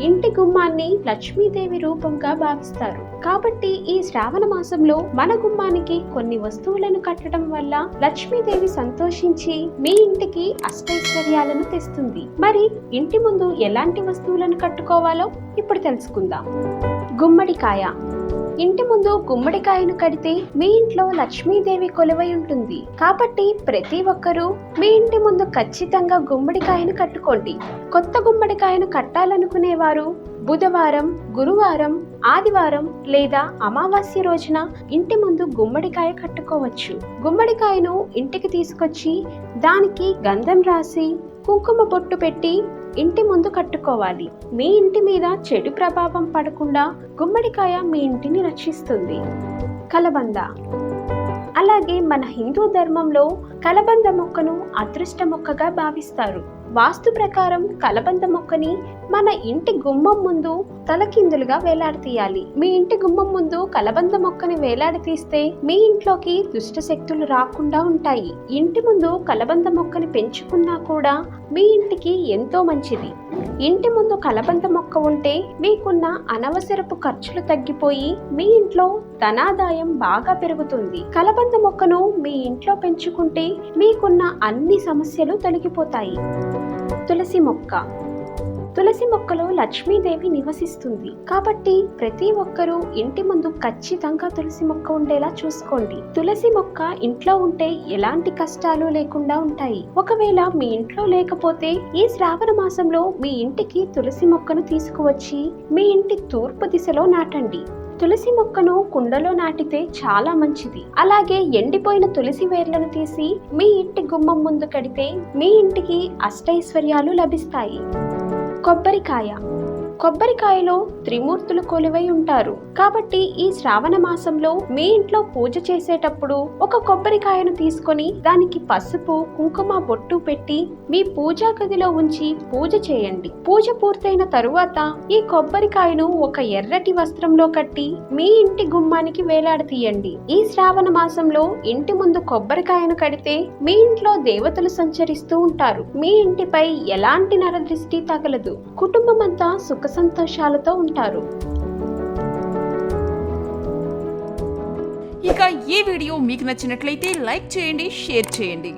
ఇంటి గుమ్మాన్ని లక్ష్మీదేవి రూపంగా భావిస్తారు. కాబట్టి ఈ శ్రావణ మాసంలో మన గుమ్మానికి కొన్ని వస్తువులను కట్టడం వల్ల లక్ష్మీదేవి సంతోషించి మీ ఇంటికి అష్టైశ్వర్యాలను తెస్తుంది. మరి ఇంటి ముందు ఎలాంటి వస్తువులను కట్టుకోవాలో ఇప్పుడు తెలుసుకుందాం. గుమ్మడికాయ. ఇంటి ముందు గుమ్మడికాయను కడితే మీ ఇంట్లో లక్ష్మీదేవి కొలువై ఉంటుంది. కాబట్టి ప్రతి ఒక్కరూ మీ ఇంటి ముందు ఖచ్చితంగా గుమ్మడికాయను కట్టుకోండి. కొత్త గుమ్మడికాయను కట్టాలనుకునేవారు బుధవారం గురువారం ఆదివారం లేదా అమావాస్య రోజున ఇంటి ముందు గుమ్మడికాయ కట్టుకోవచ్చు. గుమ్మడికాయను ఇంటికి తీసుకొచ్చి దానికి గంధం రాసి కుంకుమ బొట్టు పెట్టి ఇంటి ముందు కట్టుకోవాలి. మీ ఇంటి మీద చెడు ప్రభావం పడకుండా గుమ్మడికాయ మీ ఇంటిని రక్షిస్తుంది. కలబంద. అలాగే మన హిందూ ధర్మంలో కలబంద మొక్కను అదృష్ట మొక్కగా భావిస్తారు. వాస్తు ప్రకారం కలబంద మొక్కని మన ఇంటి గుమ్మం ముందు తలకిందులుగా వేలాడతీయాలి. మీ ఇంటి గుమ్మం ముందు కలబంద మొక్కని వేలాడతీస్తే మీ ఇంట్లోకి దుష్ట శక్తులు రాకుండా ఉంటాయి. ఇంటి ముందు కలబంద మొక్కని పెంచుకున్నా కూడా మీ ఇంటికి ఎంతో మంచిది. ఇంటి ముందు కలబంద మొక్క ఉంటే మీకున్న అనవసరపు ఖర్చులు తగ్గిపోయి మీ ఇంట్లో ధనాదాయం బాగా పెరుగుతుంది. కలబంద మొక్కను మీ ఇంట్లో పెంచుకుంటే మీకున్న అన్ని సమస్యలు తొలగిపోతాయి. తులసి మొక్క. తులసి మొక్కలో లక్ష్మీదేవి నివసిస్తుంది. కాబట్టి ప్రతి ఒక్కరూ ఇంటి ముందు ఖచ్చితంగా తులసి మొక్క ఉండేలా చూసుకోండి. తులసి మొక్క ఇంట్లో ఉంటే ఎలాంటి కష్టాలు లేకుండా ఉంటాయి. ఒకవేళ మీ ఇంట్లో లేకపోతే ఈ శ్రావణ మాసంలో మీ ఇంటికి తులసి మొక్కను తీసుకువచ్చి మీ ఇంటి తూర్పు దిశలో నాటండి. తులసి మొక్కను కుండలో నాటితే చాలా మంచిది. అలాగే ఎండిపోయిన తులసి వేర్లను తీసి మీ ఇంటి గుమ్మం ముందు కడితే మీ ఇంటికి అష్టైశ్వర్యాలు లభిస్తాయి. కొబ్బరికాయ కొబ్బరికాయలో త్రిమూర్తులు కొలువై ఉంటారు. కాబట్టి ఈ శ్రావణ మాసంలో మీ ఇంట్లో పూజ చేసేటప్పుడు ఒక కొబ్బరికాయను తీసుకొని దానికి పసుపు కుంకుమ బొట్టు పెట్టి మీ పూజా గదిలో ఉంచి పూజ చేయండి. పూజ పూర్తయిన తరువాత ఈ కొబ్బరికాయను ఒక ఎర్రటి వస్త్రంలో కట్టి మీ ఇంటి గుమ్మానికి వేలాడతీయండి. ఈ శ్రావణ మాసంలో ఇంటి ముందు కొబ్బరికాయను కడితే మీ ఇంట్లో దేవతలు సంచరిస్తూ ఉంటారు. మీ ఇంటిపై ఎలాంటి నరదృష్టి తగలదు. కుటుంబం అంతా సుఖ సంతోషాలతో ఉంటారు. ఇక ఈ వీడియో మీకు నచ్చినట్లయితే లైక్ చేయండి షేర్ చేయండి.